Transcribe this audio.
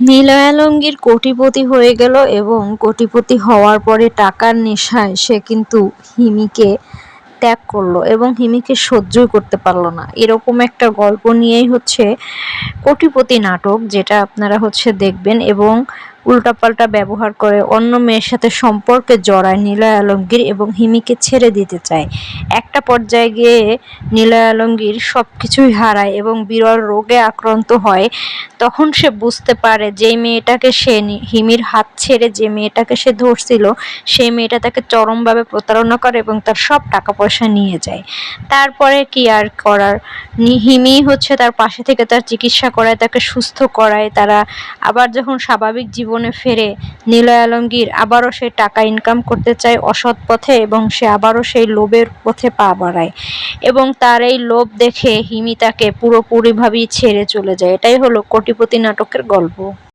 নিলয় আলমগীর কোটিপতি হয়ে গেল এবং কোটিপতি হওয়ার পরে টাকার নেশায় সে কিন্তু হিমিকে ত্যাগ করল এবং হিমিকে সহ্যই করতে পারল না। এরকম একটা গল্প নিয়েই হচ্ছে কোটিপতি নাটক, যেটা আপনারা হচ্ছে দেখবেন এবং উল্টাপাল্টা ব্যবহার করে অন্য মেয়ের সাথে সম্পর্কে জড়ায় নিলয় আলমগীর এবং হিমিকে ছেড়ে দিতে চায়। একটা পর্যায়ে গিয়ে নিলয় আলমগীর সব কিছুই হারায় এবং বিরল রোগে আক্রান্ত হয়। তখন সে বুঝতে পারে যেই মেয়েটাকে সে হিমির হাত ছেড়ে যে মেয়েটাকে সে ধরছিল, সেই মেয়েটা তাকে চরমভাবে প্রতারণা করে এবং তার সব টাকা পয়সা নিয়ে যায়। তারপরে কি আর করার? হিমি হচ্ছে তার পাশে থেকে তার চিকিৎসা করায়, তাকে সুস্থ করায়। তারা আবার যখন স্বাভাবিক জীবনে ফেরে নীলয় আলমগীর আবারও সে টাকা ইনকাম করতে চায় অসৎ পথে এবং সে আবারও সেই লোভের পথে পা বাড়ায়। এবং তার এই লোভ দেখে হিমি তাকে পুরোপুরিভাবেই ছেড়ে চলে যায়। এটাই হলো কোটিপতি নাটকের গল্প।